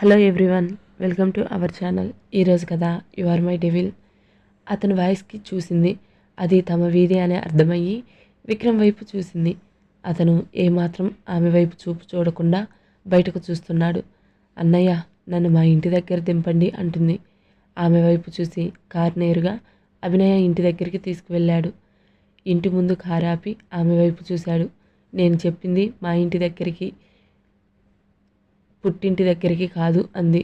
Hello everyone welcome to our channel ఈరోజు కదా you are my devil అతని వాయిస్కి చూసింది. అది తమ వీధి అని అర్థమయ్యి విక్రమ్ వైపు చూసింది. అతను ఏమాత్రం ఆమె వైపు చూపు చూడకుండా బయటకు చూస్తున్నాడు. అన్నయ్య నన్ను మా ఇంటి దగ్గర దింపండి అంటుంది. ఆమె వైపు చూసి కారు నేరుగా అభినయ ఇంటి దగ్గరికి తీసుకువెళ్ళాడు. ఇంటి ముందు కారు ఆపి ఆమె వైపు చూశాడు. నేను చెప్పింది మా ఇంటి దగ్గరికి పుట్టింటి దగ్గరికి కాదు అంది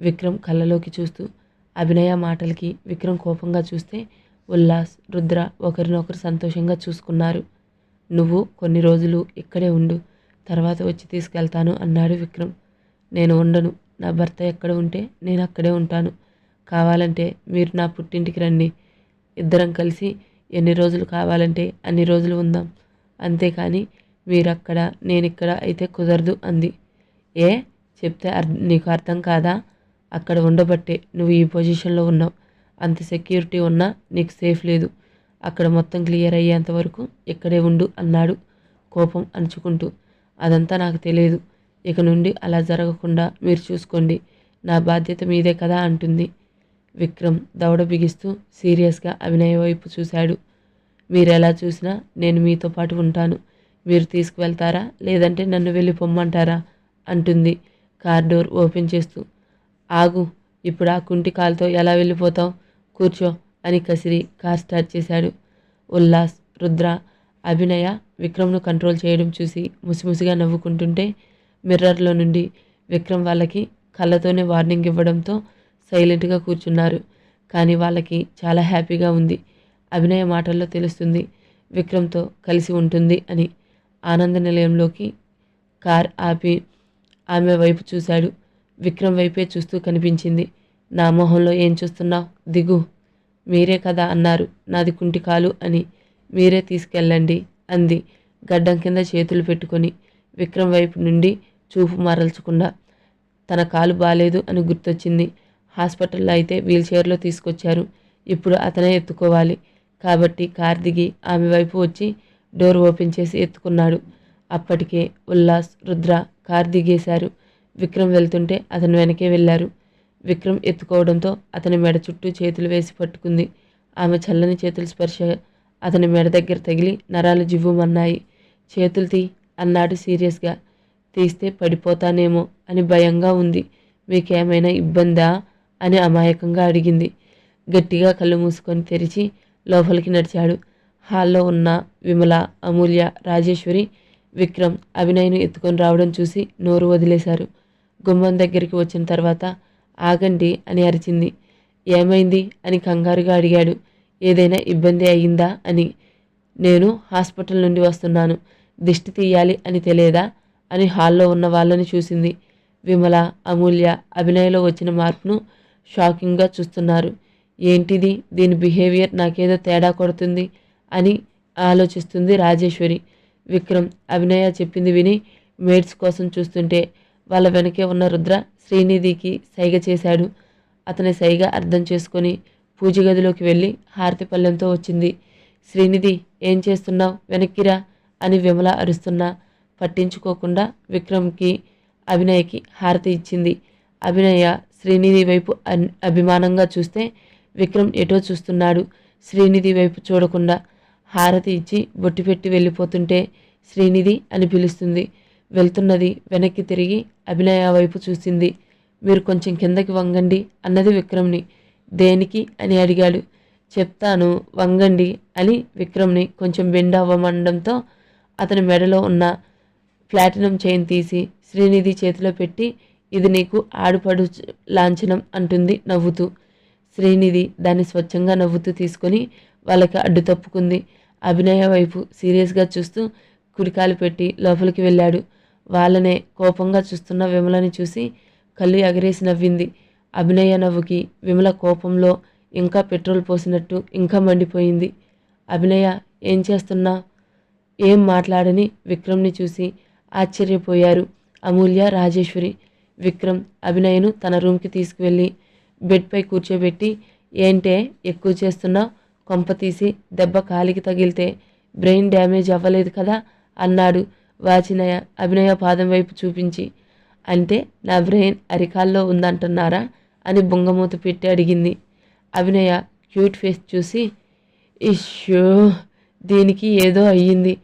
విక్రమ్ కళ్ళలోకి చూస్తూ. అభినయ మాటలకి విక్రమ్ కోపంగా చూస్తే ఉల్లాస్ రుద్ర ఒకరినొకరు సంతోషంగా చూసుకున్నారు. నువ్వు కొన్ని రోజులు ఇక్కడే ఉండు తర్వాత వచ్చి తీసుకెళ్తాను అన్నాడు విక్రమ్. నేను ఉండను నా భర్త ఎక్కడ ఉంటే నేను అక్కడే ఉంటాను. కావాలంటే మీరు నా పుట్టింటికి రండి. ఇద్దరం కలిసి ఎన్ని రోజులు కావాలంటే అన్ని రోజులు ఉందాం. అంతేకాని మీరక్కడ నేనిక్కడ అయితే కుదరదు అంది. ఏ? చెప్తే నీకు అర్థం కాదా? అక్కడ ఉండబట్టే నువ్వు ఈ పొజిషన్లో ఉన్నావు. అంత సెక్యూరిటీ ఉన్నా నీకు సేఫ్ లేదు. అక్కడ మొత్తం క్లియర్ అయ్యేంత వరకు ఇక్కడే ఉండు అన్నాడు కోపం అణుచుకుంటూ. అదంతా నాకు తెలియదు. ఇక నుండి అలా జరగకుండా మీరు చూసుకోండి. నా బాధ్యత మీదే కదా అంటుంది. విక్రమ్ దవడ బిగిస్తూ సీరియస్గా అభినయ వైపు చూశాడు. మీరు ఎలా చూసినా నేను మీతో పాటు ఉంటాను. మీరు తీసుకువెళ్తారా? లేదంటే నన్ను వెళ్ళి పొమ్మంటారా? అంటుంది. కార్ డోర్ ఓపెన్ చేస్తూ ఆగు ఇప్పుడు ఆ కుంటి కాలుతో ఎలా వెళ్ళిపోతావు? కూర్చో అని కసిరి కార్ స్టార్ట్ చేశాడు. ఉల్లాస్ రుద్ర అభినయ విక్రమ్ను కంట్రోల్ చేయడం చూసి ముసిముసిగా నవ్వుకుంటుంటే మిర్రర్లో నుండి విక్రమ్ వాళ్ళకి కళ్ళతోనే వార్నింగ్ ఇవ్వడంతో సైలెంట్గా కూర్చున్నారు. కానీ వాళ్ళకి చాలా హ్యాపీగా ఉంది. అభినయ మాటల్లో తెలుస్తుంది విక్రమ్తో కలిసి ఉంటుంది అని ఆనంద నిలయంలోకి కార్ ఆపి ఆమె వైపు చూశాడు. విక్రమ్ వైపే చూస్తూ కనిపించింది. నా మొహంలో ఏం చూస్తున్నావు? దిగు. మీరే కదా అన్నారు. నాది కుంటి కాలు అని. మీరే తీసుకెళ్ళండి అంది. గడ్డం కింద చేతులు పెట్టుకొని విక్రమ్ వైపు నుండి చూపు మరల్చకుండా. తన కాలు బాలేదు అని గుర్తొచ్చింది. హాస్పిటల్లో అయితే వీల్చైర్లో తీసుకొచ్చారు. ఇప్పుడు అతనే ఎత్తుకోవాలి. కాబట్టి కార్ దిగి ఆమె వైపు వచ్చి డోర్ ఓపెన్ చేసి ఎత్తుకున్నాడు. అప్పటికే ఉల్లాస్ రుద్ర కార్ దిగేశారు. విక్రమ్ వెళ్తుంటే అతను వెనకే వెళ్ళారు. విక్రమ్ ఎత్తుకోవడంతో అతని మెడ చుట్టూ చేతులు వేసి పట్టుకుంది. ఆమె చల్లని చేతుల స్పర్శ అతని మెడ దగ్గర తగిలి నరాలు జివ్వుమన్నాయి. చేతులు తీ అన్నాడు సీరియస్గా. తీస్తే పడిపోతానేమో అని భయంగా ఉంది. మీకేమైనా ఇబ్బందా అని అమాయకంగా అడిగింది. గట్టిగా కళ్ళు మూసుకొని తెరిచి లోపలికి నడిచాడు. హాల్లో ఉన్న విమల అమూల్య రాజేశ్వరి విక్రమ్ అభినయ్ను ఎత్తుకొని రావడం చూసి నోరు వదిలేశారు. గుమ్మం దగ్గరికి వచ్చిన తర్వాత ఆగండి అని అరిచింది. ఏమైంది అని కంగారుగా అడిగాడు. ఏదైనా ఇబ్బంది అయ్యిందా అని. నేను హాస్పిటల్ నుండి వస్తున్నాను. దిష్టి తీయాలి అని తెలియదా అని హాల్లో ఉన్న వాళ్ళని చూసింది. విమల అమూల్య అభినయలో వచ్చిన మార్పును షాకింగ్గా చూస్తున్నారు. ఏంటిది? దీని బిహేవియర్ నాకేదో తేడా కొడుతుంది అని ఆలోచిస్తుంది రాజేశ్వరి. విక్రమ్ అభినయ చెప్పింది విని మేడ్స్ కోసం చూస్తుంటే వాళ్ళ వెనకే ఉన్న రుద్ర శ్రీనిధికి సైగ చేశాడు. అతని సైగ అర్థం చేసుకొని పూజ గదిలోకి వెళ్ళి హారతి పళ్ళెంతో వచ్చింది. శ్రీనిధి ఏం చేస్తున్నావు? వెనక్కిరా అని విమల అరుస్తున్నా. పట్టించుకోకుండా విక్రమ్కి అభినయకి హారతి ఇచ్చింది. అభినయ శ్రీనిధి వైపు అన్- అభిమానంగా చూస్తే విక్రమ్ ఎటో చూస్తున్నాడు. శ్రీనిధి వైపు చూడకుండా హారతి ఇచ్చి బొట్టు పెట్టి వెళ్ళిపోతుంటే శ్రీనిధి అని పిలుస్తుంది. వెళ్తున్నది వెనక్కి తిరిగి అభినయ వైపు చూసింది. మీరు కొంచెం కిందకి వంగండి అన్నది విక్రమ్ని. దేనికి అని అడిగాడు. చెప్తాను వంగండి అని విక్రమ్ని కొంచెం బెండ్ అవ్వమండంతో అతని మెడలో ఉన్న ప్లాటినం చైన్ తీసి శ్రీనిధి చేతిలో పెట్టి ఇది నీకు ఆడుపడు లాంఛనం అంటుంది నవ్వుతూ. శ్రీనిధి దాన్ని స్వచ్ఛంగా నవ్వుతూ తీసుకొని వాళ్ళకి అడ్డు తప్పుకుంది. అభినయ వైపు సీరియస్గా చూస్తూ కుడికాలు పెట్టి లోపలికి వెళ్ళాడు. వాళ్ళనే కోపంగా చూస్తున్న విమలని చూసి కళ్ళు ఎగరేసి నవ్వింది. అభినయ నవ్వుకి విమల కోపంలో ఇంకా పెట్రోల్ పోసినట్టు ఇంకా మండిపోయింది. అభినయ ఏం చేస్తున్నా? ఏం మాట్లాడని విక్రమ్ని చూసి ఆశ్చర్యపోయారు అమూల్య రాజేశ్వరి. విక్రమ్ అభినయను తన రూమ్కి తీసుకువెళ్ళి బెడ్పై కూర్చోబెట్టి ఏంటే ఎక్కువ చేస్తున్నావు కొంప తీసి దెబ్బ కాలికి తగిలితే బ్రెయిన్ డ్యామేజ్ అవ్వలేదు కదా అన్నాడు వాచినయ అభినయ పాదం వైపు చూపించి. అంటే నా బ్రెయిన్ అరికాల్లో ఉందంటున్నారా అని బొంగమూత పెట్టి అడిగింది. అభినయ క్యూట్ ఫేస్ చూసి ఇష్యూ దీనికి ఏదో అయ్యింది.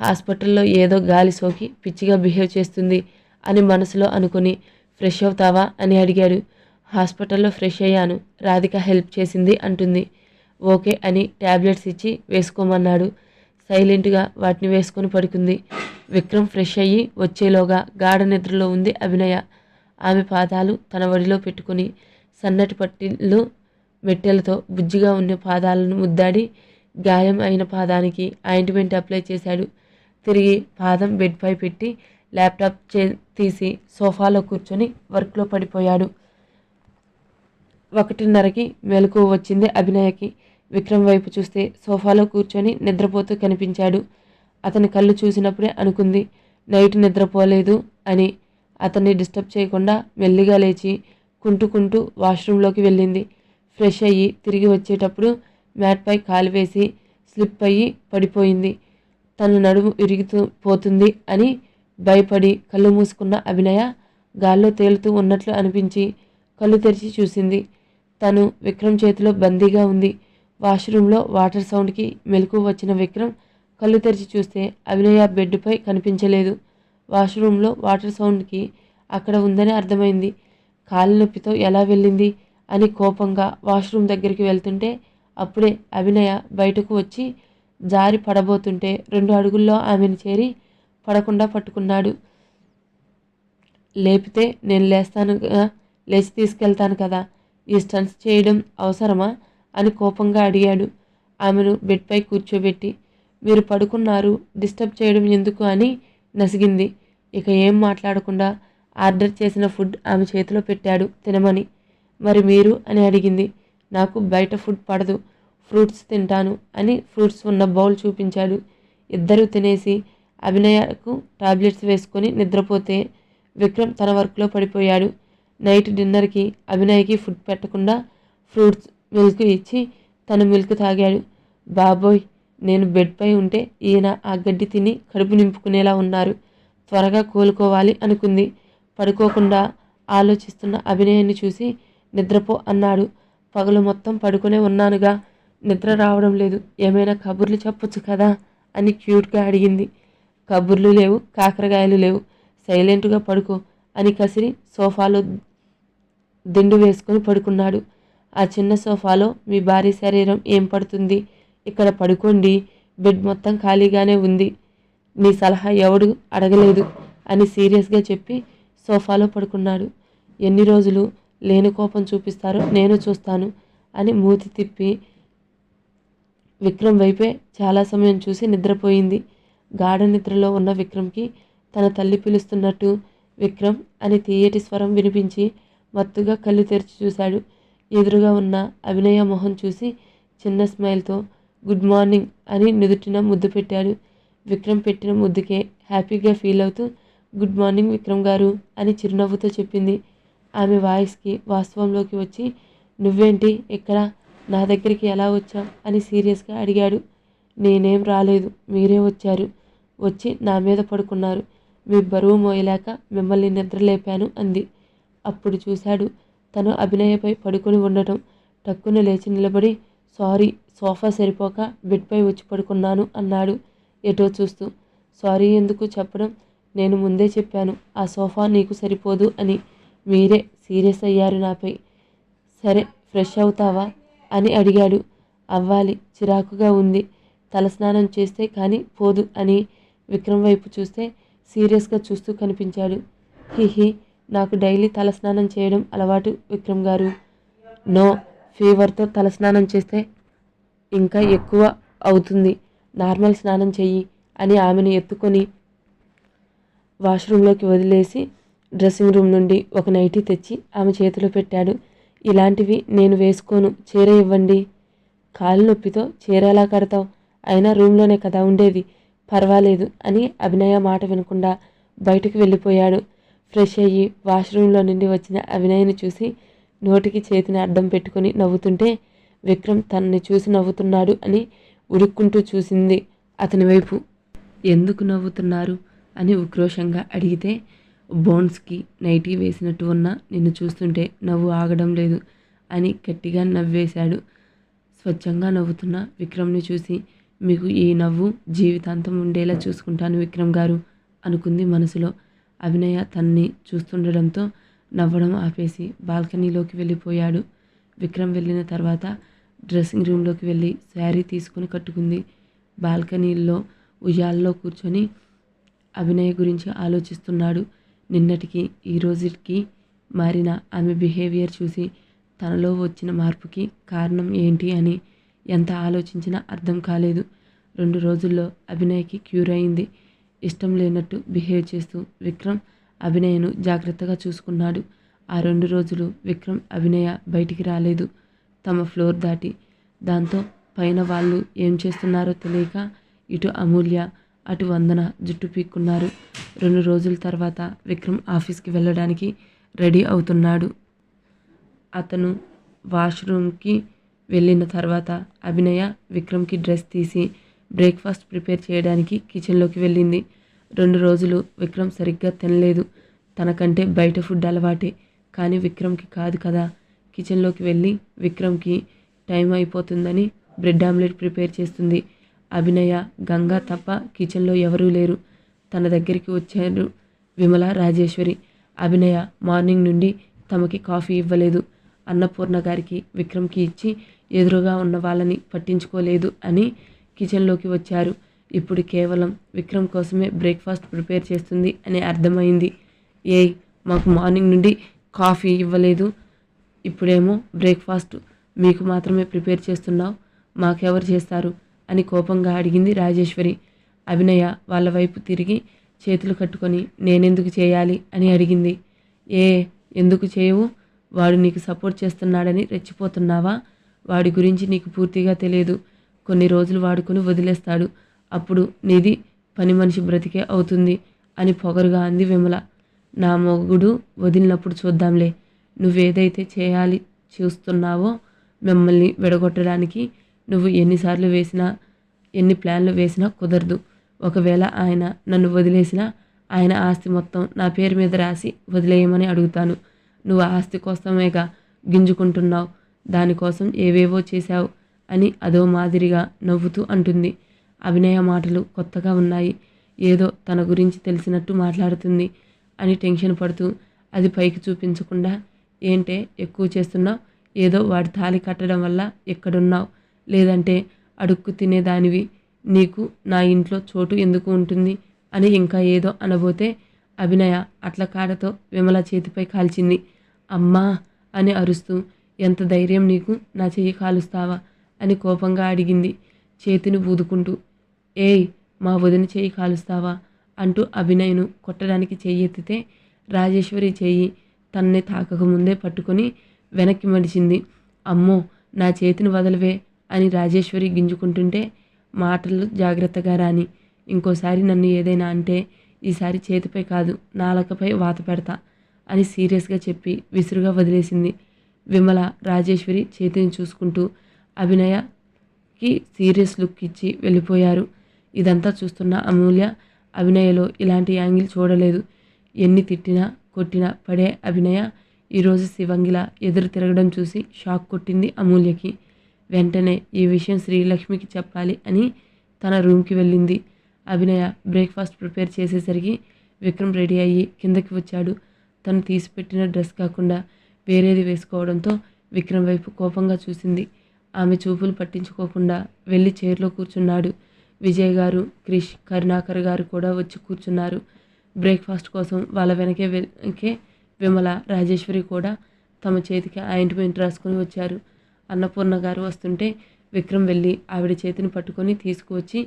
హాస్పిటల్లో ఏదో గాలి సోకి పిచ్చిగా బిహేవ్ చేస్తుంది అని మనసులో అనుకుని ఫ్రెష్ అవుతావా? అని అడిగాడు. హాస్పిటల్లో ఫ్రెష్ అయ్యాను. రాధిక హెల్ప్ చేసింది అంటుంది. ఓకే అని ట్యాబ్లెట్స్ ఇచ్చి వేసుకోమన్నాడు. సైలెంట్గా వాటిని వేసుకొని పడుకుంది. విక్రమ్ ఫ్రెష్ అయ్యి వచ్చేలోగా గాఢ నిద్రలో ఉంది అభినయ. ఆమె పాదాలు తన వడిలో పెట్టుకుని సన్నటి పట్టిళ్ళు మెట్టెలతో బుజ్జిగా ఉన్న పాదాలను ముద్దాడి గాయం అయిన పాదానికి ఆయింట్మెంట్ అప్లై చేశాడు. తిరిగి పాదం బెడ్పై పెట్టి ల్యాప్టాప్ చే తీసి సోఫాలో కూర్చొని వర్క్లో పడిపోయాడు. ఒకటిన్నరకి మెలకు వచ్చింది అభినయకి. విక్రమ్ వైపు చూస్తే సోఫాలో కూర్చొని నిద్రపోతూ కనిపించాడు. అతని కళ్ళు చూసినప్పుడే అనుకుంది నైట్ నిద్రపోలేదు అని. అతన్ని డిస్టర్బ్ చేయకుండా మెల్లిగా లేచి కుంటుకుంటూ వాష్రూంలోకి వెళ్ళింది. ఫ్రెష్ అయ్యి తిరిగి వచ్చేటప్పుడు మ్యాట్పై కాలు వేసి స్లిప్ అయ్యి పడిపోయింది. తన నడుము ఇరుగుతూ పోతుంది అని భయపడి కళ్ళు మూసుకున్న అభినయ గాల్లో తేలుతూ ఉన్నట్లు అనిపించి కళ్ళు తెరిచి చూసింది. తను విక్రమ్ చేతిలో బందీగా ఉంది. వాష్రూమ్లో వాటర్ సౌండ్కి మెలకు వచ్చిన విక్రమ్ కళ్ళు తెరిచి చూస్తే అభినయ బెడ్పై కనిపించలేదు. వాష్రూమ్లో వాటర్ సౌండ్కి అక్కడ ఉందని అర్థమైంది. కాలు నొప్పితో ఎలా వెళ్ళింది అని కోపంగా వాష్రూమ్ దగ్గరికి వెళ్తుంటే అప్పుడే అభినయ బయటకు వచ్చి జారి పడబోతుంటే రెండు అడుగుల్లో ఆమెను చేరి పడకుండా పట్టుకున్నాడు. లేపితే నేను లేస్తానుగా లేచి తీసుకెళ్తాను కదా ఈ స్టన్స్ చేయడం అవసరమా? అని కోపంగా అడిగాడు. ఆమెను బెడ్పై కూర్చోబెట్టి మీరు పడుకున్నారు డిస్టర్బ్ చేయడం ఎందుకు అని నసిగింది. ఇక ఏం మాట్లాడకుండా ఆర్డర్ చేసిన ఫుడ్ ఆమె చేతిలో పెట్టాడు తినమని. మరి మీరు అని అడిగింది. నాకు బయట ఫుడ్ పడదు ఫ్రూట్స్ తింటాను అని ఫ్రూట్స్ ఉన్న బౌల్ చూపించాడు. ఇద్దరూ తినేసి అభినయకు టాబ్లెట్స్ వేసుకొని నిద్రపోతే విక్రమ్ తన వర్క్లో పడిపోయాడు. నైట్ డిన్నర్కి అభినయ్కి ఫుడ్ పెట్టకుండా ఫ్రూట్స్ మిల్క్ ఇచ్చి తను మిల్క్ తాగాడు. బాబోయ్ నేను బెడ్పై ఉంటే ఈయన ఆ గడ్డి తిని కడుపు నింపుకునేలా ఉన్నారు. త్వరగా కోలుకోవాలి అనుకుంది. పడుకోకుండా ఆలోచిస్తున్న అభినయాన్ని చూసి నిద్రపో అన్నాడు. పగలు మొత్తం పడుకునే ఉన్నానుగా. నిద్ర రావడం లేదు. ఏమైనా కబుర్లు చెప్పొచ్చు కదా అని క్యూట్గా అడిగింది. కబుర్లు లేవు కాకరకాయలు లేవు. సైలెంట్గా పడుకో అని కసిరి సోఫాలో దిండు వేసుకొని పడుకున్నాడు. ఆ చిన్న సోఫాలో మీ భారీ శరీరం ఏం పడుతుంది? ఇక్కడ పడుకోండి. బెడ్ మొత్తం ఖాళీగానే ఉంది. నీ సలహా ఎవడు అడగలేదు అని సీరియస్గా చెప్పి సోఫాలో పడుకున్నాడు. ఎన్ని రోజులు లేని కోపం చూపిస్తారో నేను చూస్తాను అని మూతి తిప్పి విక్రమ్ వైపే చాలా సమయం చూసి నిద్రపోయింది. గాఢ నిద్రలో ఉన్న విక్రమ్కి తన తల్లి పిలుస్తున్నట్టు విక్రమ్ అని తీయటి స్వరం వినిపించి మత్తుగా కళ్ళు తెరిచి చూశాడు. ఎదురుగా ఉన్న అభినయ మొహం చూసి చిన్న స్మైల్తో గుడ్ మార్నింగ్ అని నుదుటిన ముద్దు పెట్టాడు. విక్రమ్ పెట్టిన ముద్దుకే హ్యాపీగా ఫీల్ అవుతూ గుడ్ మార్నింగ్ విక్రమ్ గారు అని చిరునవ్వుతో చెప్పింది. ఆమె వాయిస్కి వాస్తవంలోకి వచ్చి నువ్వేంటి? ఇక్కడ నా దగ్గరికి ఎలా వచ్చా అని సీరియస్గా అడిగాడు. నేనేం రాలేదు. మీరే వచ్చారు. వచ్చి నా మీద పడుకున్నారు. మీ బరువు మోయలేక మిమ్మల్ని నిద్రలేపాను అంది. అప్పుడు చూశాడు తను అభినయపై పడుకొని ఉండటం. టక్కున లేచి నిలబడి సారీ సోఫా సరిపోక బెడ్పై వచ్చి పడుకున్నాను అన్నాడు ఎటో చూస్తూ. సారీ ఎందుకు చెప్పడం? నేను ముందే చెప్పాను. ఆ సోఫా నీకు సరిపోదు అని. మీరే సీరియస్ అయ్యారు నాపై. సరే ఫ్రెష్ అవుతావా? అని అడిగాడు. అవ్వాలి చిరాకుగా ఉంది. తలస్నానం చేస్తే కానీ పోదు అని విక్రమ్ వైపు చూస్తే సీరియస్గా చూస్తూ కనిపించాడు. హిహి నాకు డైలీ తలస్నానం చేయడం అలవాటు విక్రమ్ గారు. నో ఫీవర్తో తలస్నానం చేస్తే ఇంకా ఎక్కువ అవుతుంది. నార్మల్ స్నానం చెయ్యి అని ఆమెను ఎత్తుకొని వాష్రూమ్లోకి వదిలేసి డ్రెస్సింగ్ రూమ్ నుండి ఒక నైటీ తెచ్చి ఆమె చేతిలో పెట్టాడు. ఇలాంటివి నేను వేసుకోను. చీర ఇవ్వండి. కాలు నొప్పితో చీర ఎలా కడతావు? అయినా రూమ్లోనే కదా ఉండేది. పర్వాలేదు అని అభినయ మాట వినకుండా బయటకు వెళ్ళిపోయాడు. ఫ్రెష్ అయ్యి వాష్రూమ్లో నుండి వచ్చిన అవినయ్ని చూసి నోటికి చేతిని అడ్డం పెట్టుకొని నవ్వుతుంటే విక్రమ్ తనని చూసి నవ్వుతున్నాడు అని ఉడుక్కుంటూ చూసింది అతని వైపు. ఎందుకు నవ్వుతున్నారు? అని ఉక్రోషంగా అడిగితే బోన్స్కి నైటీ వేసినట్టు ఉన్న నిన్ను చూస్తుంటే నవ్వు ఆగడం లేదు అని గట్టిగా నవ్వేశాడు. స్వచ్ఛంగా నవ్వుతున్న విక్రమ్ని చూసి మీకు ఈ నవ్వు జీవితాంతం ఉండేలా చూసుకుంటాను విక్రమ్ గారు అనుకుంది మనసులో. అభినయ తన్ని చూస్తుండడంతో నవ్వడం ఆపేసి బాల్కనీలోకి వెళ్ళిపోయాడు. విక్రమ్ వెళ్ళిన తర్వాత డ్రెస్సింగ్ రూమ్లోకి వెళ్ళి శారీ తీసుకుని కట్టుకుంది. బాల్కనీలో ఉయ్యాల్లో కూర్చొని అభినయ గురించి ఆలోచిస్తున్నాడు. నిన్నటికి ఈ రోజుకి మారిన ఆమె బిహేవియర్ చూసి తనలో వచ్చిన మార్పుకి కారణం ఏంటి అని ఎంత ఆలోచించినా అర్థం కాలేదు. రెండు రోజుల్లో అభినయకి క్యూర్ అయింది. ఇష్టం లేనట్టు బిహేవ్ చేస్తూ విక్రమ్ అభినయను జాగ్రత్తగా చూసుకున్నాడు. ఆ రెండు రోజులు విక్రమ్ అభినయ బయటికి రాలేదు. తమ ఫ్లోర్ దాటి దాంతో పైన వాళ్ళు ఏం చేస్తున్నారో తెలియక ఇటు అమూల్య అటు వందన జుట్టు పీక్కున్నారు. రెండు రోజుల తర్వాత విక్రమ్ ఆఫీస్కి వెళ్ళడానికి రెడీ అవుతున్నాడు. అతను వాష్రూమ్కి వెళ్ళిన తర్వాత అభినయ విక్రమ్కి డ్రెస్ తీసి బ్రేక్ఫాస్ట్ ప్రిపేర్ చేయడానికి కిచెన్లోకి వెళ్ళింది. రెండు రోజులు విక్రమ్ సరిగ్గా తినలేదు. తనకంటే బయట ఫుడ్ అలవాటే. కానీ విక్రమ్కి కాదు కదా. కిచెన్లోకి వెళ్ళి విక్రమ్కి టైం అయిపోతుందని బ్రెడ్ ఆమ్లెట్ ప్రిపేర్ చేస్తుంది. అభినయ గంగా తప్ప కిచెన్లో ఎవరూ లేరు. తన దగ్గరికి వచ్చారు విమల రాజేశ్వరి. అభినయ మార్నింగ్ నుండి తమకి కాఫీ ఇవ్వలేదు. అన్నపూర్ణ గారికి విక్రమ్కి ఇచ్చి ఎదురుగా ఉన్న వాళ్ళని పట్టించుకోలేదు అని కిచెన్లోకి వచ్చారు. ఇప్పుడు కేవలం విక్రమ్ కోసమే బ్రేక్ఫాస్ట్ ప్రిపేర్ చేస్తుంది అని అర్థమైంది. ఏ మాకు మార్నింగ్ నుండి కాఫీ ఇవ్వలేదు. ఇప్పుడేమో బ్రేక్ఫాస్ట్. మీకు మాత్రమే ప్రిపేర్ చేస్తున్నావు. మాకెవరు చేస్తారు? అని కోపంగా అడిగింది రాజేశ్వరి. అభినయ వాళ్ళ వైపు తిరిగి చేతులు కట్టుకొని నేనెందుకు చేయాలి? అని అడిగింది. ఏ ఎందుకు చేయవు? వాడు నీకు సపోర్ట్ చేస్తున్నాడని రెచ్చిపోతున్నావా? వాడి గురించి నీకు పూర్తిగా తెలియదు. కొన్ని రోజులు వాడుకొని వదిలేస్తాడు. అప్పుడు నీది పని మనిషి బ్రతికే అవుతుంది అని పొగరుగా అంది విమల. నా మొగుడు వదిలినప్పుడు చూద్దాంలే. నువ్వేదైతే చేయాలి చూస్తున్నావో మిమ్మల్ని విడగొట్టడానికి నువ్వు ఎన్నిసార్లు వేసినా ఎన్ని ప్లాన్లు వేసినా కుదరదు. ఒకవేళ ఆయన నన్ను వదిలేసినా ఆయన ఆస్తి మొత్తం నా పేరు మీద రాసి వదిలేయమని అడుగుతాను. నువ్వు ఆస్తి కోసమేగా గింజుకుంటున్నావు. దానికోసం ఏవేవో చేశావు అని అదో మాదిరిగా నవ్వుతూ అంటుంది. అభినయ మాటలు కొత్తగా ఉన్నాయి. ఏదో తన గురించి తెలిసినట్టు మాట్లాడుతుంది అని టెన్షన్ పడుతూ అది పైకి చూపించకుండా ఏంటే ఎక్కువ చేస్తున్నావు? ఏదో వాడి తాళి కట్టడం వల్ల ఎక్కడున్నావు? లేదంటే అడుక్కు తినేదానివి? నీకు నా ఇంట్లో చోటు ఎందుకు ఉంటుంది? అని ఇంకా ఏదో అనబోతే అభినయ అట్ల కాడతో విమల చేతిపై కాల్చింది. అమ్మా! అని అరుస్తూ ఎంత ధైర్యం నీకు నా చెయ్యి కాలుస్తావా? అని కోపంగా అడిగింది. చేతిని ఊదుకుంటూ ఏయ్ మా వదిన చేయి కాలుస్తావా? అంటూ అభినయ్ను కొట్టడానికి చెయ్యి ఎత్తితే రాజేశ్వరి చేయి తన్నే తాకకముందే పట్టుకొని వెనక్కి మడిచింది. అమ్మో నా చేతిని వదలవే అని రాజేశ్వరి గింజుకుంటుంటే మాటలు జాగ్రత్తగా రాని ఇంకోసారి నన్ను ఏదైనా అంటే ఈసారి చేతిపై కాదు నాలకపై వాత పెడతా అని సీరియస్గా చెప్పి విసురుగా వదిలేసింది. విమల రాజేశ్వరి చేతిని చూసుకుంటూ అభినయకి సీరియస్ లుక్ ఇచ్చి వెళ్ళిపోయారు. ఇదంతా చూస్తున్న అమూల్య అభినయలో ఇలాంటి యాంగిల్ చూడలేదు. ఎన్ని తిట్టినా కొట్టినా పడే అభినయ ఈరోజు శివంగిలా ఎదురు తిరగడం చూసి షాక్ కొట్టింది అమూల్యకి. వెంటనే ఈ విషయం శ్రీలక్ష్మికి చెప్పాలి అని తన రూమ్కి వెళ్ళింది. అభినయ బ్రేక్ఫాస్ట్ ప్రిపేర్ చేసేసరికి విక్రమ్ రెడీ అయ్యి కిందకి వచ్చాడు. తను తీసిపెట్టిన డ్రెస్ కాకుండా వేరేది వేసుకోవడంతో విక్రమ్ వైపు కోపంగా చూసింది. ఆమె చూపులు పట్టించుకోకుండా వెళ్ళి చైర్లో కూర్చున్నాడు. విజయ్ గారు క్రిష్ కరుణాకర్ గారు కూడా వచ్చి కూర్చున్నారు. బ్రేక్ఫాస్ట్ కోసం వాళ్ళ వెనకే వెనకే విమల రాజేశ్వరి కూడా తమ చేతికి ఆయింట్మెంట్ రాసుకొని వచ్చారు. అన్నపూర్ణ గారు వస్తుంటే విక్రమ్ వెళ్ళి ఆవిడ చేతిని పట్టుకొని తీసుకువచ్చి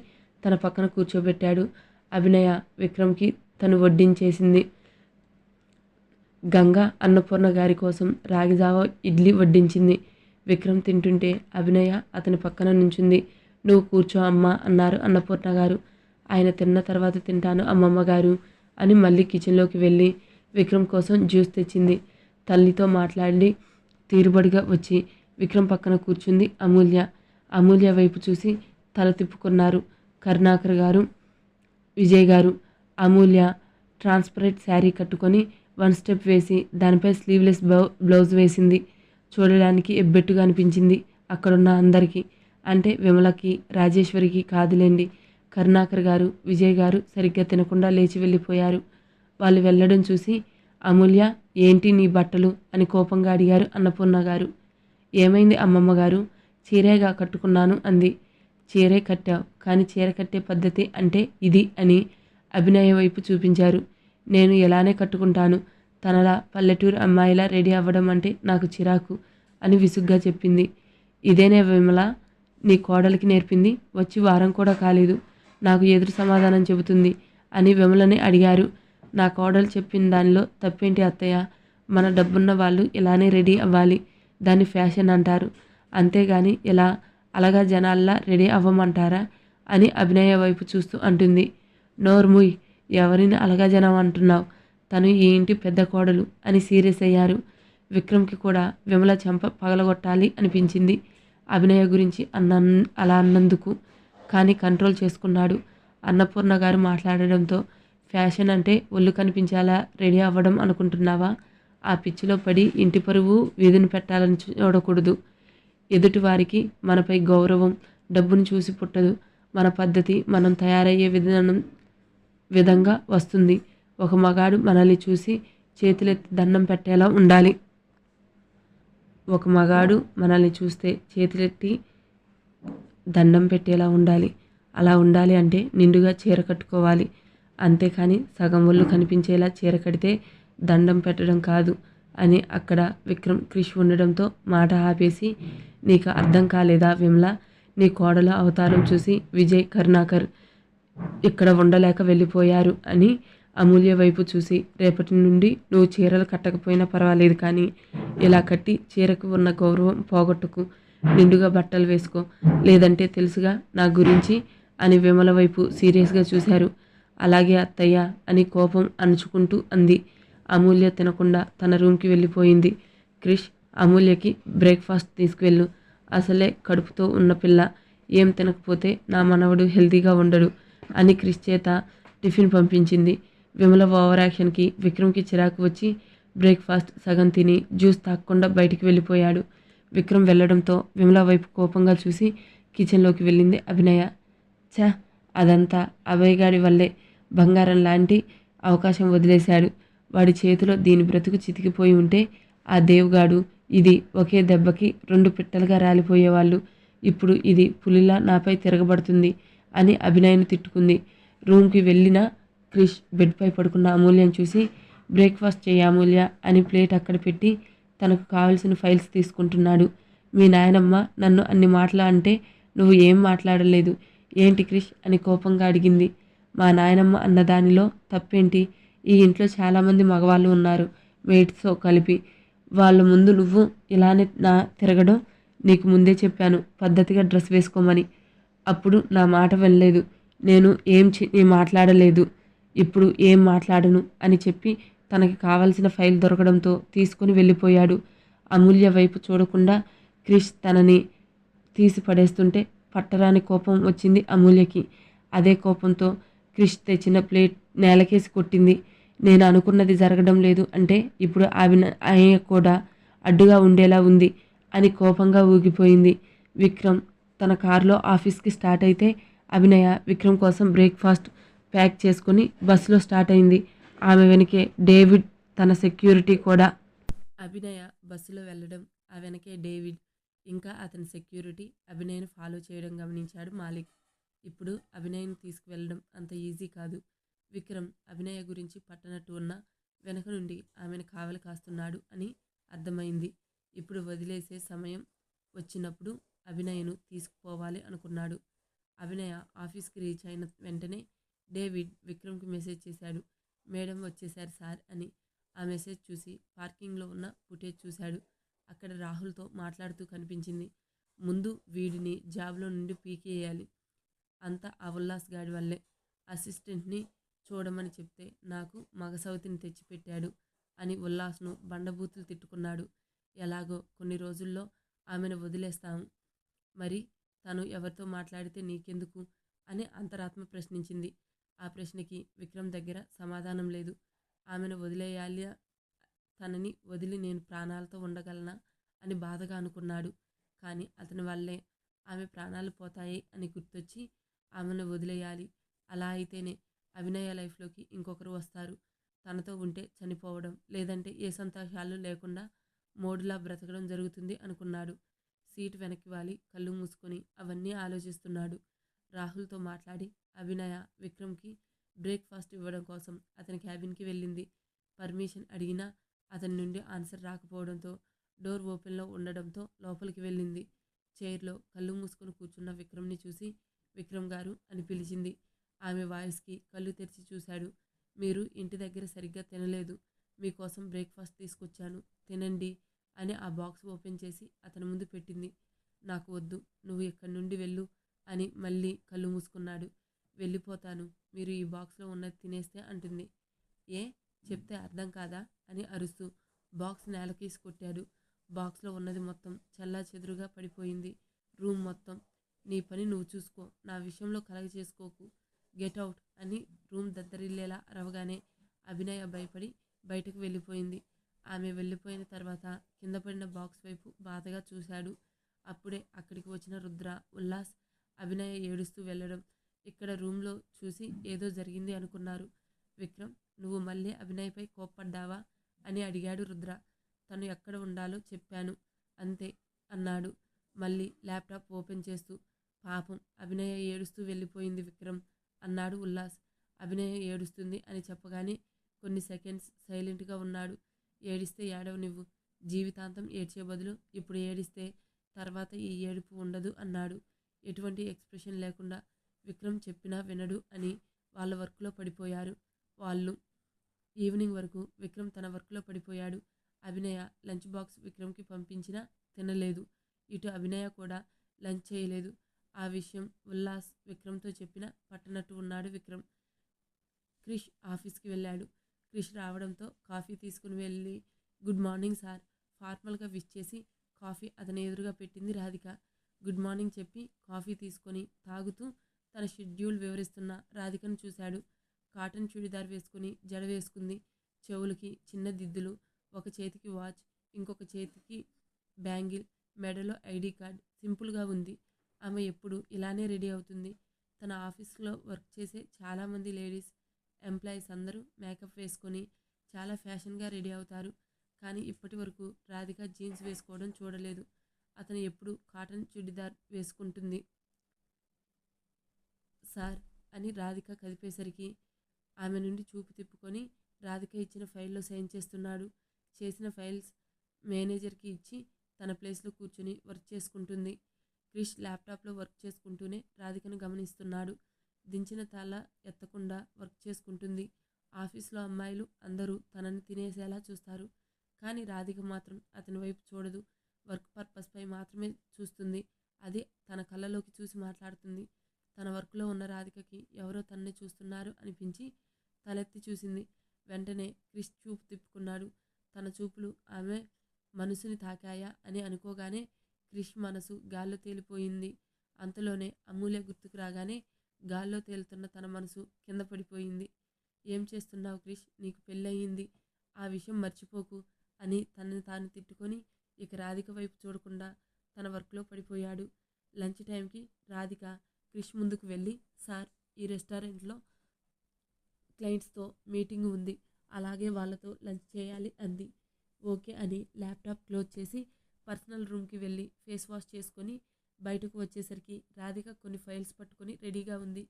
తన పక్కన కూర్చోబెట్టాడు. అభినయ విక్రమ్కి తను వడ్డించేసింది గంగ అన్నపూర్ణ గారి కోసం రాగిజావ ఇడ్లీ వడ్డించింది. విక్రమ్ తింటుంటే అభినయ అతని పక్కన నుంచింది. నువ్వు కూర్చో అమ్మ అన్నారు అన్నపూర్ణ గారు. ఆయన తిన్న తర్వాత తింటాను అమ్మమ్మ గారు అని మళ్ళీ కిచెన్లోకి వెళ్ళి విక్రమ్ కోసం జ్యూస్ తెచ్చింది. తల్లితో మాట్లాడి తీరుబడిగా వచ్చి విక్రమ్ పక్కన కూర్చుంది అమూల్య. అమూల్య వైపు చూసి తల తిప్పుకున్నారు కరుణాకర్ గారు విజయ్ గారు. అమూల్య ట్రాన్స్పరెంట్ శారీ కట్టుకొని వన్ స్టెప్ వేసి దానిపై స్లీవ్లెస్ బ్లౌ బ్లౌజ్ వేసింది. చూడడానికి ఎబ్బెట్టుగా అనిపించింది అక్కడున్న అందరికీ. అంటే విమలకి రాజేశ్వరికి కాదులేండి. కరుణాకర్ గారు విజయ్ గారు సరిగ్గా తినకుండా లేచి వెళ్ళిపోయారు. వాళ్ళు వెళ్ళడం చూసి అమూల్య ఏంటి నీ బట్టలు? అని కోపంగా అడిగారు అన్నపూర్ణ గారు. ఏమైంది అమ్మమ్మ గారు? చీరేగా కట్టుకున్నాను అంది. చీరే కట్టావు కానీ చీర కట్టే పద్ధతి అంటే ఇది అని అభినయ వైపు చూపించారు. నేను ఎలానే కట్టుకుంటాను తనలా పల్లెటూరు అమ్మాయిలా రెడీ అవ్వడం అంటే నాకు చిరాకు అని విసుగ్గా చెప్పింది. ఇదేనే విమల నీ కోడలికి నేర్పింది. వచ్చి వారం కూడా కాలేదు. నాకు ఎదురు సమాధానం చెబుతుంది అని విమలని అడిగారు. నా కోడలు చెప్పిన దానిలో తప్పేంటి అత్తయ్య? మన డబ్బున్న వాళ్ళు ఇలానే రెడీ అవ్వాలి. దాన్ని ఫ్యాషన్ అంటారు. అంతేగాని ఇలా అలాగా జనాల్లా రెడీ అవ్వమంటారా? అని అభినయ వైపు చూస్తూ అంటుంది. నోర్ముయ్ ఎవరిని అలగా జనం అంటున్నావు? తను ఈ ఇంటి పెద్ద కోడలు అని సీరియస్ అయ్యారు. విక్రమ్కి కూడా విమల చెంప పగలగొట్టాలి అనిపించింది. అభినయ గురించి అన్న అలా అన్నందుకు కానీ కంట్రోల్ చేసుకున్నాడు. అన్నపూర్ణ గారు మాట్లాడడంతో ఫ్యాషన్ అంటే ఒళ్ళు కనిపించేలా రెడీ అవ్వడం అనుకుంటున్నావా? ఆ పిచ్చిలో పడి ఇంటి పరువు వీధిని పెట్టాలని చూడకూడదు. ఎదుటి వారికి మనపై గౌరవం డబ్బును చూసి పుట్టదు. మన పద్ధతి మనం తయారయ్యే విధానం విధంగా వస్తుంది. ఒక మగాడు మనల్ని చూసి చేతులెత్తి దండం పెట్టేలా ఉండాలి. ఒక మగాడు మనల్ని చూస్తే చేతులెత్తి దండం పెట్టేలా ఉండాలి. అలా ఉండాలి అంటే నిండుగా చీర కట్టుకోవాలి. అంతేకాని సగం ఒళ్ళు కనిపించేలా చీర కడితే దండం పెట్టడం కాదు అని అక్కడ విక్రమ్ క్రిష్ ఉండడంతో మాట ఆపేసి నీకు అర్థం కాలేదా విమల? నీ కోడల అవతారం చూసి విజయ్ కరుణాకర్ ఇక్కడ ఉండలేక వెళ్ళిపోయారు అని అమూల్య వైపు చూసి రేపటి నుండి నువ్వు చీరలు కట్టకపోయినా పర్వాలేదు కానీ ఇలా కట్టి చీరకు ఉన్న గౌరవం పోగొట్టుకు నిండుగా బట్టలు వేసుకో. లేదంటే తెలుసుగా నా గురించి అని విమల వైపు సీరియస్గా చూశారు. అలాగే అత్తయ్య అని కోపం అణుచుకుంటూ అంది. అమూల్య తినకుండా తన రూమ్కి వెళ్ళిపోయింది. క్రిష్ అమూల్యకి బ్రేక్ఫాస్ట్ తీసుకువెళ్ళు. అసలే కడుపుతో ఉన్న పిల్ల. ఏం తినకపోతే నా మనవడు హెల్తీగా ఉండడు అని క్రిష్ చేత టిఫిన్ పంపించింది. విమల ఓవర్ యాక్షన్కి విక్రమ్కి చిరాకు వచ్చి బ్రేక్ఫాస్ట్ సగం తిని జ్యూస్ తాగకుండా బయటికి వెళ్ళిపోయాడు. విక్రమ్ వెళ్ళడంతో విమల వైపు కోపంగా చూసి కిచెన్లోకి వెళ్ళింది అభినయ. చ అదంతా అభయగాడి వల్లే. బంగారం లాంటి అవకాశం వదిలేశాడు. వాడి చేతిలో దీని బ్రతుకు చితికిపోయి ఉంటే ఆ దేవుగాడు ఇది ఒకే దెబ్బకి రెండు పిట్టలుగా రాలిపోయేవాళ్ళు. ఇప్పుడు ఇది పులిలా నాపై తిరగబడుతుంది అని అభినయను తిట్టుకుంది. రూమ్కి వెళ్ళిన క్రిష్ బెడ్పై పడుకున్న అమూల్యం చూసి బ్రేక్ఫాస్ట్ చేయి అమూల్య అని ప్లేట్ అక్కడ పెట్టి తనకు కావలసిన ఫైల్స్ తీసుకుంటున్నాడు. మీ నాయనమ్మ నన్ను అన్ని మాటలు అంటే నువ్వు ఏం మాట్లాడలేదు. ఏంటి క్రిష్? అని కోపంగా అడిగింది. మా నాయనమ్మ అన్న దానిలో తప్పేంటి? ఈ ఇంట్లో చాలామంది మగవాళ్ళు ఉన్నారు. మేట్స్తో కలిపి. వాళ్ళ ముందు నువ్వు ఇలానే నా తిరగడం నీకు ముందే చెప్పాను. పద్ధతిగా డ్రెస్ వేసుకోమని. అప్పుడు నా మాట వినలేదు. నేను ఏం చి- మాట్లాడలేదు. ఇప్పుడు ఏం మాట్లాడను అని చెప్పి తనకి కావలసిన ఫైల్ దొరకడంతో తీసుకుని వెళ్ళిపోయాడు. అమూల్య వైపు చూడకుండా క్రిష్ తనని తీసి పడేస్తుంటే పట్టరాని కోపం వచ్చింది అమూల్యకి. అదే కోపంతో క్రిష్ తెచ్చిన ప్లేట్ నేలకేసి కొట్టింది. నేను అనుకున్నది జరగడం లేదు అంటే ఇప్పుడు ఆవిన ఆయన కూడా అడ్డుగా ఉండేలా ఉంది అని కోపంగా ఊగిపోయింది. విక్రమ్ తన కారులో ఆఫీస్కి స్టార్ట్ అయితే అభినయ విక్రమ్ కోసం బ్రేక్ఫాస్ట్ ప్యాక్ చేసుకుని బస్సులో స్టార్ట్ అయింది. ఆమె వెనకే డేవిడ్ తన సెక్యూరిటీ కూడా. అభినయ బస్సులో వెళ్ళడం ఆ వెనకే డేవిడ్ ఇంకా అతని సెక్యూరిటీ అభినయను ఫాలో చేయడం గమనించాడు మాలిక్. ఇప్పుడు అభినయను తీసుకువెళ్ళడం అంత ఈజీ కాదు. విక్రమ్ అభినయ గురించి పట్టనట్టు ఉన్న వెనక నుండి ఆమెను కావలి కాస్తున్నాడు అని అర్థమైంది. ఇప్పుడు వదిలేసే సమయం వచ్చినప్పుడు అభినయను తీసుకుపోవాలి అనుకున్నాడు. అభినయ ఆఫీస్కి రీచ్ అయిన వెంటనే డేవిడ్ విక్రమ్కి మెసేజ్ చేశాడు. మేడం వచ్చేశారు సార్ అని ఆ మెసేజ్ చూసి పార్కింగ్లో ఉన్న ఫుటేజ్ చూశాడు. అక్కడ రాహుల్తో మాట్లాడుతూ కనిపించింది. ముందు వీడిని జాబ్లో నుండి పీకేయాలి. అంతా ఆ ఉల్లాస్ గాడి వల్లే. అసిస్టెంట్ని చూడమని చెప్తే నాకు మగసవతిని తెచ్చిపెట్టాడు అని ఉల్లాస్ను బండబూతులు తిట్టుకున్నాడు. ఎలాగో కొన్ని రోజుల్లో ఆమెను వదిలేస్తాము మరి తను ఎవరితో మాట్లాడితే నీకెందుకు? అని అంతరాత్మ ప్రశ్నించింది. ఆ ప్రశ్నకి విక్రమ్ దగ్గర సమాధానం లేదు. ఆమెను వదిలేయాలి తనని వదిలి నేను ప్రాణాలతో ఉండగలనా అని బాధగా అనుకున్నాడు. కానీ అతని వల్లే ఆమె ప్రాణాలు పోతాయి అని గుర్తొచ్చి ఆమెను వదిలేయాలి. అలా అయితేనే అభినయ లైఫ్లోకి ఇంకొకరు వస్తారు. తనతో ఉంటే చనిపోవడం లేదంటే ఏ సంతోషాలు లేకుండా మోడులా బ్రతకడం జరుగుతుంది అనుకున్నాడు. సీట్ వెనక్కి వాలి కళ్ళు మూసుకొని అవన్నీ ఆలోచిస్తున్నాడు. రాహుల్తో మాట్లాడి అభినయ విక్రమ్కి బ్రేక్ఫాస్ట్ ఇవ్వడం కోసం అతని క్యాబిన్కి వెళ్ళింది. పర్మిషన్ అడిగినా అతని నుండి ఆన్సర్ రాకపోవడంతో డోర్ ఓపెన్లో ఉండడంతో లోపలికి వెళ్ళింది. చైర్లో కళ్ళు మూసుకొని కూర్చున్న విక్రమ్ని చూసి విక్రమ్ గారు అని పిలిచింది. ఆమె వాయిస్కి కళ్ళు తెరిచి చూశాడు. మీరు ఇంటి దగ్గర సరిగ్గా తినలేదు. మీకోసం బ్రేక్ఫాస్ట్ తీసుకొచ్చాను. తినండి అని ఆ బాక్స్ ఓపెన్ చేసి అతని ముందు పెట్టింది. నాకు వద్దు. నువ్వు ఇక్కడి నుండి వెళ్ళు. అని మళ్ళీ కళ్ళు మూసుకున్నాడు. వెళ్ళిపోతాను. మీరు ఈ బాక్స్లో ఉన్నది తినేస్తే అంటుంది. ఏ? చెప్తే అర్థం కాదా? అని అరుస్తూ బాక్స్ నేలకేసి కొట్టాడు. బాక్స్లో ఉన్నది మొత్తం చల్లా చెదురుగా పడిపోయింది. రూమ్ మొత్తం నీ పని నువ్వు చూసుకో. నా విషయంలో కలగ చేసుకోకు. గెట్ అవుట్ అని రూమ్ దద్దరిల్లేలా అరవగానే అభినయ భయపడి బయటకు వెళ్ళిపోయింది. ఆమె వెళ్ళిపోయిన తర్వాత కింద పడిన బాక్స్ వైపు బాధగా చూశాడు. అప్పుడే అక్కడికి వచ్చిన రుద్ర ఉల్లాస్ అభినయ ఏడుస్తూ వెళ్ళడం ఇక్కడ రూమ్లో చూసి ఏదో జరిగింది అనుకున్నారు. విక్రమ్ నువ్వు మళ్ళీ అభినయ్పై కోప్పడ్డావా? అని అడిగాడు రుద్ర. తను ఎక్కడ ఉండాలో చెప్పాను అంతే అన్నాడు. మళ్ళీ ల్యాప్టాప్ ఓపెన్ చేస్తూ పాపం అభినయ ఏడుస్తూ వెళ్ళిపోయింది విక్రమ్ అన్నాడు ఉల్లాస్. అభినయ ఏడుస్తుంది అని చెప్పగానే కొన్ని సెకండ్స్ సైలెంట్గా ఉన్నాడు. ఏడిస్తే ఏడవు నువ్వు జీవితాంతం ఏడ్చే బదులు ఇప్పుడు ఏడిస్తే తర్వాత ఈ ఏడుపు ఉండదు అన్నాడు. ఎటువంటి ఎక్స్ప్రెషన్ లేకుండా విక్రమ్ చెప్పినా వినడు అని వాళ్ళ వర్క్లో పడిపోయారు. వాళ్ళు ఈవినింగ్ వరకు విక్రమ్ తన వర్క్లో పడిపోయాడు. అభినయ లంచ్ బాక్స్ విక్రమ్కి పంపించినా తినలేదు. ఇటు అభినయ కూడా లంచ్ చేయలేదు. ఆ విషయం ఉల్లాస్ విక్రమ్తో చెప్పిన పట్టనట్టు ఉన్నాడు విక్రమ్. క్రిష్ ఆఫీస్కి వెళ్ళాడు. క్రిష్ రావడంతో కాఫీ తీసుకుని వెళ్ళి గుడ్ మార్నింగ్ సార్. ఫార్మల్గా విష్ చేసి కాఫీ అతని ఎదురుగా పెట్టింది రాధిక. గుడ్ మార్నింగ్ చెప్పి కాఫీ తీసుకొని తాగుతూ తన షెడ్యూల్ వివరిస్తున్న రాధికను చూశాడు. కాటన్ చుడిదార్ వేసుకుని జడ వేసుకుంది. చెవులకి చిన్న దిద్దులు ఒక చేతికి వాచ్ ఇంకొక చేతికి బ్యాంగిల్ మెడలో ఐడి కార్డ్ సింపుల్గా ఉంది. ఆమె ఎప్పుడు ఇలానే రెడీ అవుతుంది. తన ఆఫీస్లో వర్క్ చేసే చాలామంది లేడీస్ ఎంప్లాయీస్ అందరూ మేకప్ వేసుకొని చాలా ఫ్యాషన్గా రెడీ అవుతారు. కానీ ఇప్పటి వరకు రాధిక జీన్స్ వేసుకోవడం చూడలేదు. అతను ఎప్పుడు కాటన్ చుడిదార్ వేసుకుంటుంది. సార్ అని రాధిక కదిపేసరికి ఆమె నుండి చూపు తిప్పుకొని రాధిక ఇచ్చిన ఫైల్లో సైన్ చేస్తున్నాడు. చేసిన ఫైల్స్ మేనేజర్కి ఇచ్చి తన ప్లేస్లో కూర్చుని వర్క్ చేసుకుంటుంది. క్రిష్ ల్యాప్టాప్లో వర్క్ చేసుకుంటూనే రాధికను గమనిస్తున్నాడు. దించిన తాళ ఎత్తకుండా వర్క్ చేసుకుంటుంది. ఆఫీస్లో అమ్మాయిలు అందరూ తనని తినేసేలా చూస్తారు. కానీ రాధిక మాత్రం అతని వైపు చూడదు. వర్క్ పర్పస్పై మాత్రమే చూస్తుంది. అది తన కళ్ళలోకి చూసి మాట్లాడుతుంది. తన వర్క్లో ఉన్న రాధికకి ఎవరో తనని చూస్తున్నారు అనిపించి తలెత్తి చూసింది. వెంటనే క్రిష్ చూపు తిప్పుకున్నాడు. తన చూపులు ఆమె మనసుని తాకాయా? అని అనుకోగానే క్రిష్ మనసు గాల్లో తేలిపోయింది. అంతలోనే అమూల్య గుర్తుకు రాగానే గాల్లో తేలుతున్న తన మనసు కింద పడిపోయింది. ఏం చేస్తున్నావు క్రిష్? నీకు పెళ్ళయింది. ఆ విషయం మర్చిపోకు అని తనని తాను తిట్టుకొని ఇక రాధిక వైపు చూడకుండా తన వర్క్లో పడిపోయాడు. లంచ్ టైంకి రాధిక క్రిష్ ముందుకు వెళ్ళి సార్ ఈ రెస్టారెంట్లో క్లయింట్స్తో మీటింగ్ ఉంది. అలాగే వాళ్ళతో లంచ్ చేయాలి అంది. ఓకే అని ల్యాప్టాప్ క్లోజ్ చేసి పర్సనల్ రూమ్కి వెళ్ళి ఫేస్ వాష్ చేసుకొని బయటకు వచ్చేసరికి రాధిక కొన్ని ఫైల్స్ పట్టుకొని రెడీగా ఉంది.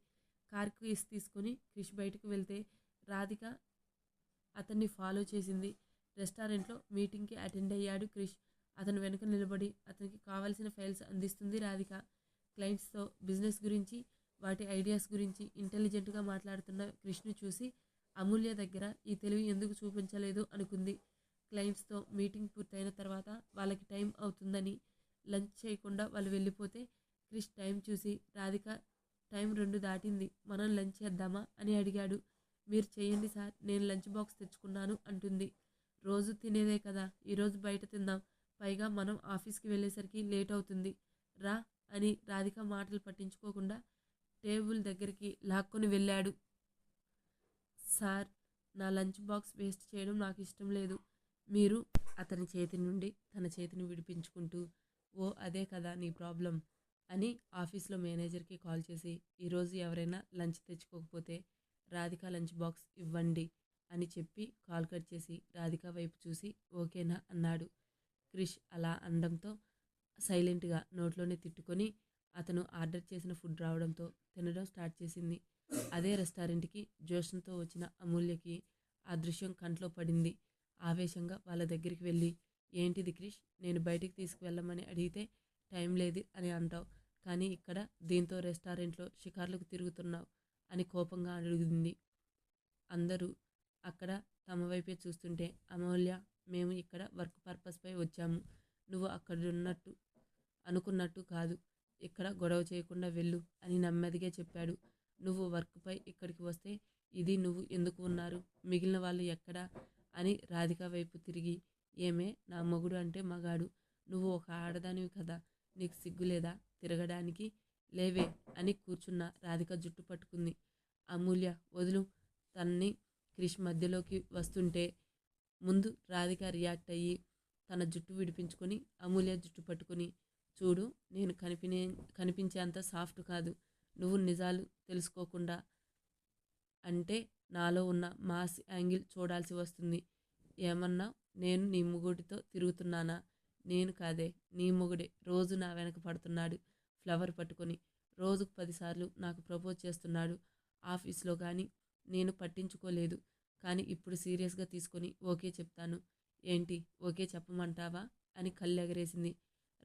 కార్ కీస్ తీసుకొని క్రిష్ బయటకు వెళ్తే రాధిక అతన్ని ఫాలో చేసింది. రెస్టారెంట్లో మీటింగ్కి అటెండ్ అయ్యాడు క్రిష్. అతను వెనుక నిలబడి అతనికి కావాల్సిన ఫైల్స్ అందిస్తుంది రాధిక. క్లయింట్స్తో బిజినెస్ గురించి వాటి ఐడియాస్ గురించి ఇంటెలిజెంట్గా మాట్లాడుతున్న కృష్ణు చూసి అమూల్య దగ్గర ఈ తెలివి ఎందుకు చూపించలేదు? అనుకుంది. క్లయింట్స్తో మీటింగ్ పూర్తయిన తర్వాత వాళ్ళకి టైం అవుతుందని లంచ్ చేయకుండా వాళ్ళు వెళ్ళిపోతే క్రిష్ టైం చూసి రాధిక టైం రెండు దాటింది. మనం లంచ్ చేద్దామా? అని అడిగాడు. మీరు చేయండి సార్. నేను లంచ్ బాక్స్ తెచ్చుకున్నాను అంటుంది. రోజు తినేదే కదా. ఈరోజు బయట తిందాం. పైగా మనం ఆఫీస్కి వెళ్ళేసరికి లేట్ అవుతుంది. రా అని రాధిక మాటలు పట్టించుకోకుండా టేబుల్ దగ్గరికి లాక్కొని వెళ్ళాడు. సార్ నా లంచ్ బాక్స్ వేస్ట్ చేయడం నాకు ఇష్టం లేదు. మీరు అతని చేతి నుండి తన చేతిని విడిపించుకుంటూ ఓ అదే కదా నీ ప్రాబ్లం అని ఆఫీస్లో మేనేజర్కి కాల్ చేసి ఈరోజు ఎవరైనా లంచ్ తెచ్చుకోకపోతే రాధిక లంచ్ బాక్స్ ఇవ్వండి అని చెప్పి కాల్ కట్ చేసి రాధిక వైపు చూసి ఓకేనా అన్నాడు. క్రిష్ అలా అనడంతో సైలెంట్గా నోట్లోనే తిట్టుకొని అతను ఆర్డర్ చేసిన ఫుడ్ రావడంతో తినడం స్టార్ట్ చేసింది. అదే రెస్టారెంట్కి జోషన్తో వచ్చిన అమూల్యకి ఆ దృశ్యం కంట్లో పడింది. ఆవేశంగా వాళ్ళ దగ్గరికి వెళ్ళి ఏంటిది క్రిష్? నేను బయటికి తీసుకువెళ్ళమని అడిగితే టైం లేదు అని అంటావు. కానీ ఇక్కడ దీంతో రెస్టారెంట్లో షికార్లకు తిరుగుతున్నావు అని కోపంగా అడుగుతుంది అందరూ అక్కడ తమ వైపే చూస్తుంటే అమూల్య మేము ఇక్కడ వర్క్ పర్పస్పై వచ్చాము. నువ్వు అక్కడ ఉన్నట్టు అనుకున్నట్టు కాదు. ఇక్కడ గొడవ చేయకుండా వెళ్ళు అని నెమ్మదిగా చెప్పాడు. నువ్వు వర్క్పై ఇక్కడికి వస్తే ఇది నువ్వు ఎందుకు ఉన్నారు? మిగిలిన వాళ్ళు ఎక్కడా? అని రాధిక వైపు తిరిగి ఏమే నా మొగుడు అంటే మగాడు. నువ్వు ఒక ఆడదానివి కదా. నీకు సిగ్గులేదా తిరగడానికి లేవే అని కూర్చున్న రాధిక జుట్టు పట్టుకుంది. అమూల్య వదులు తన్ని క్రిష్ మధ్యలోకి వస్తుంటే ముందు రాధిక రియాక్ట్ అయ్యి తన జుట్టు విడిపించుకొని అమూల్య జుట్టు పట్టుకొని చూడు నేను కనిపినే కనిపించేంత సాఫ్ట్ కాదు. నువ్వు నిజాలు తెలుసుకోకుండా అంటే నాలో ఉన్న మాస్ యాంగిల్ చూడాల్సి వస్తుంది. ఏమన్నా? నేను నీ మొగుడితో తిరుగుతున్నానా? నేను కాదే నీ మొగుడే. రోజు నా వెనక పడుతున్నాడు ఫ్లవర్ పట్టుకొని. రోజుకు పదిసార్లు నాకు ప్రపోజ్ చేస్తున్నాడు. ఆఫీస్లో కానీ నేను పట్టించుకోలేదు. కానీ ఇప్పుడు సీరియస్గా తీసుకొని ఓకే చెప్తాను. ఏంటి? ఓకే చెప్పమంటావా? అని కళ్ళు ఎగరేసింది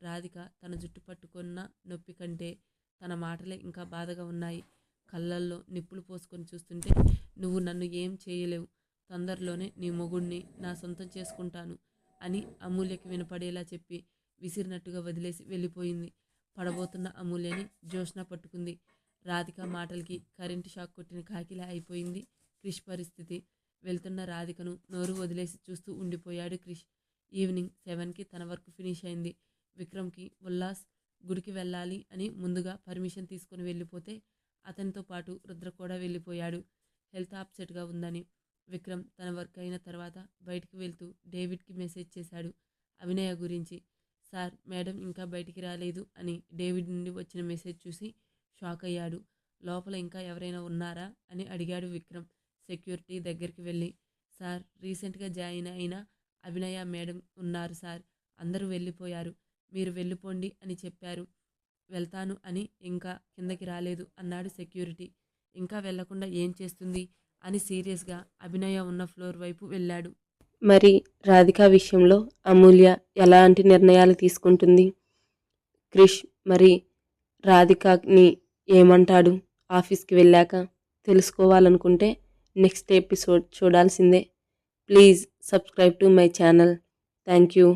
రాధిక తన జుట్టు పట్టుకున్న నొప్పి కంటే తన మాటలే ఇంకా బాధగా ఉన్నాయి. కళ్ళల్లో నిప్పులు పోసుకొని చూస్తుంటే నువ్వు నన్ను ఏం చేయలేవు. తొందరలోనే నీ మొగుడిని నా సొంతం చేసుకుంటాను అని అమూల్యకి వినపడేలా చెప్పి విసిరినట్టుగా వదిలేసి వెళ్ళిపోయింది. పడబోతున్న అమూల్యని జోష్న పట్టుకుంది. రాధిక మాటలకి కరెంటు షాక్ కొట్టిన కాకిలా అయిపోయింది క్రిష్ పరిస్థితి. వెళ్తున్న రాధికను నోరు వదిలేసి చూస్తూ ఉండిపోయాడు క్రిష్. ఈవినింగ్ సెవెన్కి తన వర్క్ ఫినిష్ అయింది. విక్రమ్కి ఉల్లాస్ గుడికి వెళ్ళాలి అని ముందుగా పర్మిషన్ తీసుకొని వెళ్ళిపోతే అతనితో పాటు రుద్ర కూడా వెళ్ళిపోయాడు. హెల్త్ అప్సెట్గా ఉందని విక్రమ్ తన వర్క్ అయిన తర్వాత బయటికి వెళ్తూ డేవిడ్కి మెసేజ్ చేశాడు. అభినయ గురించి సార్ మేడం ఇంకా బయటికి రాలేదు అని డేవిడ్ నుండి వచ్చిన మెసేజ్ చూసి షాక్ అయ్యాడు. లోపల ఇంకా ఎవరైనా ఉన్నారా? అని అడిగాడు విక్రమ్. సెక్యూరిటీ దగ్గరికి వెళ్ళి సార్ రీసెంట్గా జాయిన్ అయిన అభినయ మేడం ఉన్నారు సార్ అందరూ వెళ్ళిపోయారు మీరు వెళ్ళిపోండి అని చెప్పారు. వెళ్తాను అని ఇంకా కిందకి రాలేదు అన్నాడు సెక్యూరిటీ. ఇంకా వెళ్ళకుండా ఏం చేస్తుంది? అని సీరియస్గా అభినయ ఉన్న ఫ్లోర్ వైపు వెళ్ళాడు. మరి రాధిక విషయంలో అమూల్య ఎలాంటి నిర్ణయాలు తీసుకుంటుంది? క్రిష్ మరి రాధికని ఏమంటాడు? ఆఫీస్కి వెళ్ళాక తెలుసుకోవాలనుకుంటే నెక్స్ట్ ఎపిసోడ్ చూడాల్సిందే. Please subscribe to my channel thank you